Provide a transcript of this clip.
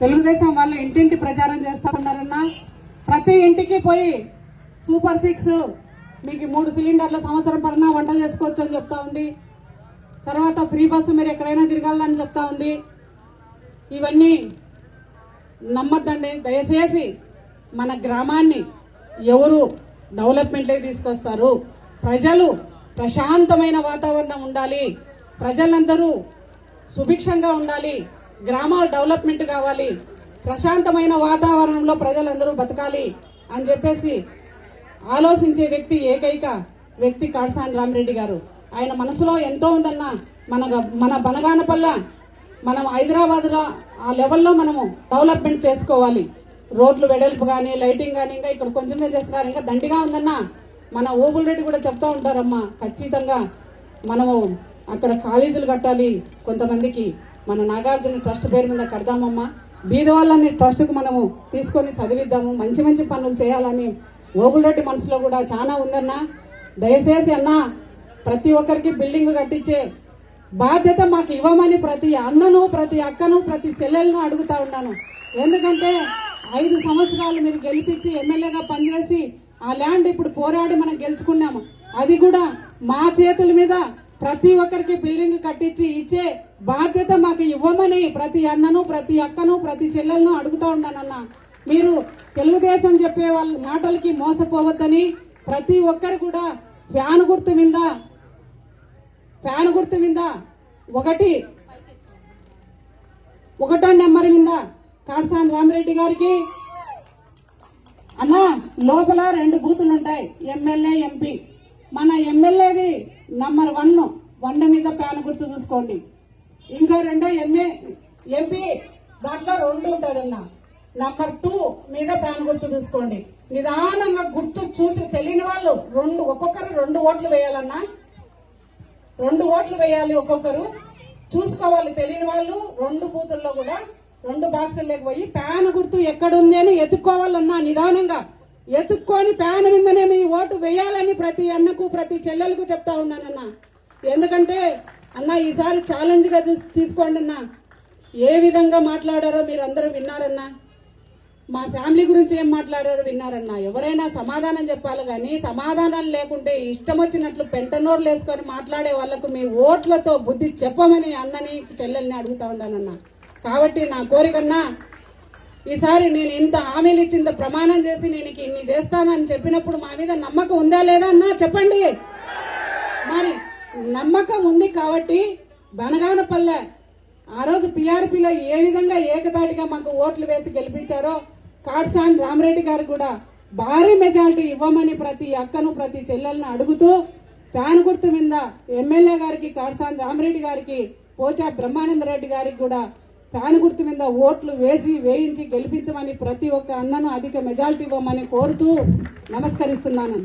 తెలుగుదేశం వాళ్ళు ఇంటింటి ప్రచారం చేస్తా ఉన్నారన్నా ప్రతి ఇంటికి పోయి సూపర్ సిక్స్ మీకు మూడు సిలిండర్ల సంవత్సరం పడినా వంట చేసుకోవచ్చు అని చెప్తా ఉంది. తర్వాత ఫ్రీ బస్సు మీరు ఎక్కడైనా తిరగాలని చెప్తా ఉంది. ఇవన్నీ నమ్మద్దండి. దయచేసి మన గ్రామాన్ని ఎవరు డెవలప్మెంట్లోకి తీసుకొస్తారు? ప్రజలు ప్రశాంతమైన వాతావరణం ఉండాలి. ప్రజలందరూ సుభిక్షంగా ఉండాలి. గ్రామాలు డెవలప్మెంట్ కావాలి. ప్రశాంతమైన వాతావరణంలో ప్రజలందరూ బతకాలి అని చెప్పేసి ఆలోచించే వ్యక్తి ఏకైక వ్యక్తి కాడసాని రామిరెడ్డి గారు. ఆయన మనసులో ఎంతో ఉందన్న మన మన బనగానపల్ల మనం హైదరాబాద్లో ఆ లెవెల్లో మనము డెవలప్మెంట్ చేసుకోవాలి. రోడ్లు వెడల్పు కానీ లైటింగ్ కానీ ఇంకా ఇక్కడ కొంచెమే చేస్తున్నారు ఇంకా దండిగా ఉందన్న మన ఓబుల్ రెడ్డి కూడా చెప్తా ఉంటారమ్మా ఖచ్చితంగా మనము అక్కడ కాలేజీలు కట్టాలి. కొంతమందికి మన నాగార్జున ట్రస్ట్ పేరు మీద కడదామమ్మా. బీద వాళ్ళని ట్రస్ట్కు మనము తీసుకొని చదివిద్దాము. మంచి మంచి పనులు చేయాలని ఓబుల్ రెడ్డి మనసులో కూడా చాలా ఉందన్నా. దయచేసి అన్నా ప్రతి ఒక్కరికి బిల్డింగ్ కట్టించే బాధ్యత మాకు ఇవ్వమని ప్రతి అన్నను ప్రతి అక్కను ప్రతి చెల్లెలను అడుగుతా ఉన్నాను. ఎందుకంటే ఐదు సంవత్సరాలు మీరు గెలిపించి ఎమ్మెల్యేగా పనిచేసి ఆ ల్యాండ్ ఇప్పుడు పోరాడి మనం గెలుచుకున్నాము. అది కూడా మా చేతుల మీద ప్రతి ఒక్కరికి బిల్డింగ్ కట్టించి ఇచ్చే బాధ్యత మాకు ఇవ్వమని ప్రతి అన్నను ప్రతి అక్కను ప్రతి చెల్లెలను అడుగుతా ఉన్నానన్న. మీరు తెలుగుదేశం చెప్పే వాళ్ళ మాటలకి మోసపోవద్దని ప్రతి ఒక్కరు కూడా ఫ్యాన్ గుర్తు మీద ఫ్యాన్ గుర్తు మీద ఒకటి. ఒకటో నెంబర్ మీద కాడసాని రామరెడ్డి గారికి. అన్న లోపల రెండు బూతులు ఉంటాయి ఎమ్మెల్యే ఎంపీ. మన ఎమ్మెల్యేది నంబర్ వన్. వంద మీద ప్యాన్ గుర్తు చూసుకోండి. ఇంకా రెండో ఎంఏ ఎంపీ. దాంట్లో రెండు ఉంటుంది అన్న నంబర్ టూ మీద ప్యాన్ గుర్తు చూసుకోండి. నిదానంగా గుర్తు చూసి తెలియని వాళ్ళు రెండు ఒక్కొక్కరు రెండు ఓట్లు వేయాలన్నా రెండు ఓట్లు వేయాలి ఒక్కొక్కరు. చూసుకోవాలి తెలియని వాళ్ళు రెండు బూతుల్లో కూడా రెండు బాక్సుల్లోకి పోయి ప్యాన్ గుర్తు ఎక్కడుంది అని ఎత్తుక్కోవాలన్నా నిదానంగా. ఎత్తుక్కొని ప్యాన్ మీదనే మీ ఓటు వేయాలని ప్రతి అన్నకు ప్రతి చెల్లెలకు చెప్తా ఉన్నానన్నా. ఎందుకంటే అన్న ఈసారి ఛాలెంజ్గా చూసి తీసుకోండి అన్న ఏ విధంగా మాట్లాడారో మీరు అందరూ విన్నారన్నా. మా ఫ్యామిలీ గురించి ఏం మాట్లాడారో విన్నారన్నా. ఎవరైనా సమాధానం చెప్పాలి కానీ సమాధానం లేకుంటే ఇష్టం వచ్చినట్లు పెంటనోర్లు వేసుకొని మాట్లాడే వాళ్ళకు మీ ఓట్లతో బుద్ధి చెప్పమని అన్నని చెల్లెల్ని అడుగుతా ఉన్నానన్నా. కాబట్టి నా కోరికన్నా ఈసారి నేను ఇంత హామీలు ఇచ్చింత ప్రమాణం చేసి నేను ఇన్ని చేస్తానని చెప్పినప్పుడు మా మీద నమ్మకం ఉందా లేదా అన్నా? చెప్పండి. మరి నమ్మకం ఉంది కాబట్టి బనగానపల్లె ఆ రోజు పిఆర్పిలో ఏ విధంగా ఏకతాటిగా మాకు ఓట్లు వేసి గెలిపించారో కాడ్సాన్ రామరెడ్డి గారు కూడా భారీ మెజారిటీ ఇవ్వమని ప్రతి అక్కను ప్రతి చెల్లెలను అడుగుతూ ఫ్యాన్ గుర్తు మీద ఎమ్మెల్యే గారికి కాడ్సాన్ రామరెడ్డి గారికి పోచా బ్రహ్మానంద రెడ్డి గారికి కూడా ఫ్యాన్ గుర్తు మీద ఓట్లు వేసి వేయించి గెలిపించమని ప్రతి ఒక్క అన్నను అధిక మెజారిటీ ఇవ్వమని కోరుతూ నమస్కరిస్తున్నాను